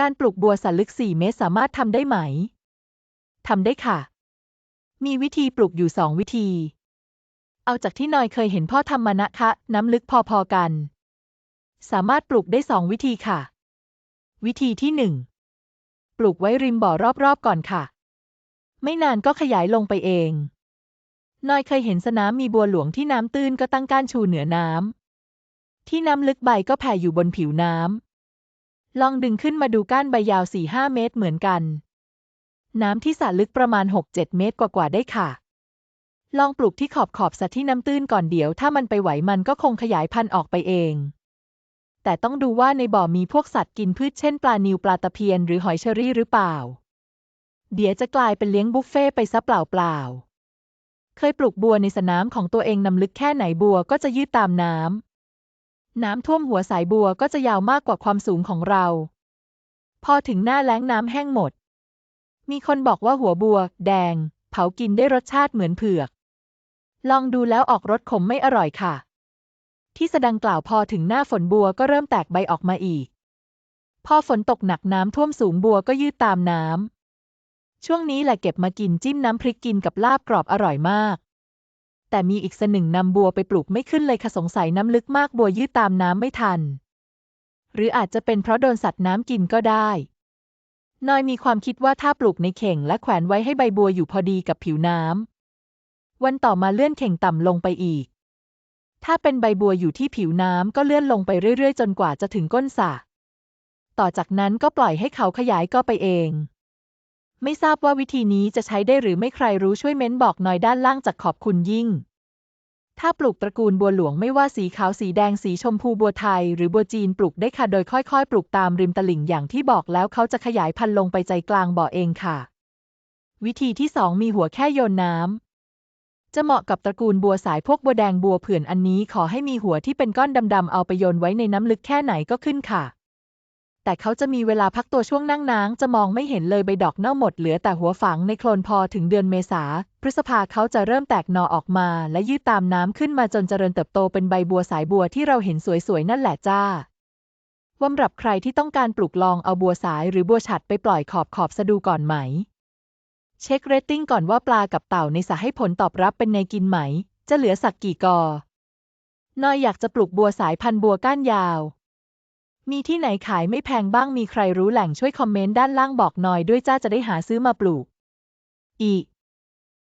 การปลูกบัวสันลึก 4 เมตรสามารถทำได้ไหม ทำได้ค่ะ มีวิธีปลูกอยู่สองวิธี เอาจากที่นอยเคยเห็นพ่อทำมานะคะ น้ำลึกพอๆกัน สามารถปลูกได้สองวิธีค่ะ วิธีที่หนึ่งปลูกไว้ริมบ่อรอบๆก่อนค่ะ ไม่นานก็ขยายลงไปเอง นอยเคยเห็นสนามมีบัวหลวงที่น้ำตื้นก็ตั้งก้านชูเหนือน้ำที่น้ำลึกใบก็แผ่อยู่บนผิวน้ำ ลองดึงขึ้นมาดูก้านใบยาว 4-5 เมตรเหมือนกัน น้ำที่สระลึกประมาณ 6-7 เมตรกว่าๆได้ค่ะ ลองปลูกที่ขอบขอบสระที่น้ำตื้นก่อนเดี๋ยว ถ้ามันไปไหวมันก็คงขยายพันธุ์ออกไปเอง แต่ต้องดูว่าในบ่อมีพวกสัตว์กินพืชเช่นปลานิวปลาตะเพียนหรือหอยเชอรี่หรือเปล่า เดี๋ยวจะกลายเป็นเลี้ยงบุฟเฟ่ไปซะเปล่าๆเคยปลูกบัวในสนามของตัวเองนำลึกแค่ไหนบัวก็จะยืดตามน้ำ น้ำท่วมหัวสายบัวก็จะยาวมากกว่าความสูงของเรา พอถึงหน้าแล้งน้ำแห้งหมด มีคนบอกว่าหัวบัว แดง เผากินได้รสชาติเหมือนเผือก ลองดูแล้วออกรสขมไม่อร่อยค่ะ ที่แสดงกล่าวพอถึงหน้าฝนบัวก็เริ่มแตกใบออกมาอีก พอฝนตกหนักน้ำท่วมสูงบัวก็ยืดตามน้ำช่วงนี้แหละเก็บมากินจิ้มน้ำพริกกินกับลาบกรอบอร่อยมาก แต่มีอีกสหนึ่งนำบัวไปปลูกไม่ขึ้นเลยค่ะสงสัยน้ำลึกมากบัวยืดตามน้ำไม่ทัน หรืออาจจะเป็นเพราะโดนสัตว์น้ำกินก็ได้นอยมีความคิดว่าถ้าปลูกในเข่งและแขวนไว้ให้ใบบัวอยู่พอดีกับผิวน้ำวันต่อมาเลื่อนเข่งต่ำลงไปอีก ถ้าเป็นใบบัวอยู่ที่ผิวน้ำก็เลื่อนลงไปเรื่อยๆ จนกว่าจะถึงก้นสระต่อจากนั้นก็ปล่อยให้เขาขยายก็ไปเอง ไม่ทราบว่าวิธีนี้จะใช้ได้หรือไม่ใครรู้ช่วยเม้นบอกหน่อยด้านล่างจากขอบคุณยิ่ง ถ้าปลูกตระกูลบัวหลวงไม่ว่าสีขาวสีแดงสีชมพูบัวไทย หรือบัวจีนปลูกได้ค่ะ โดยค่อยๆ ปลูกตามริมตลิ่งอย่างที่บอกแล้วเขาจะขยายพันธุ์ลงไปใจกลางบ่อเองค่ะ วิธีที่สองมีหัวแค่โยนน้ำจะเหมาะกับตระกูลบัวสายพวกบัวแดงบัวเผื่อนอันนี้ขอให้มีหัวที่เป็นก้อนดำๆเอาไปโยนไว้ในน้ำลึกแค่ไหนก็ขึ้นค่ะ แต่เขาจะมีเวลาพักตัวช่วงนั่งน้ำจะมองไม่เห็นเลยใบดอกเน่าหมดเหลือแต่หัวฝังในโคลนพอถึงเดือนเมษา พฤษภาเขาจะเริ่มแตกหน่อออกมา และยืดตามน้ำขึ้นมาจนเจริญเติบโตเป็นใบบัวสายบัวที่เราเห็นสวยๆนั่นแหละจ้าสำหรับใครที่ต้องการปลูกลองเอาบัวสายหรือบัวฉัดไปปล่อยขอบขอบสะดูก่อนไหม เช็คเรตติ้งก่อนว่าปลากับเต่าในสระให้ผลตอบรับเป็นไงกินไหม จะเหลือสักกี่กอนอยอยากจะปลูกบัวสายพันธุ์บัวก้านยาว มีที่ไหนขายไม่แพงบ้างมีใครรู้แหล่งช่วยคอมเมนต์ด้านล่างบอกหน่อยด้วยจ้าจะได้หาซื้อมาปลูก อีก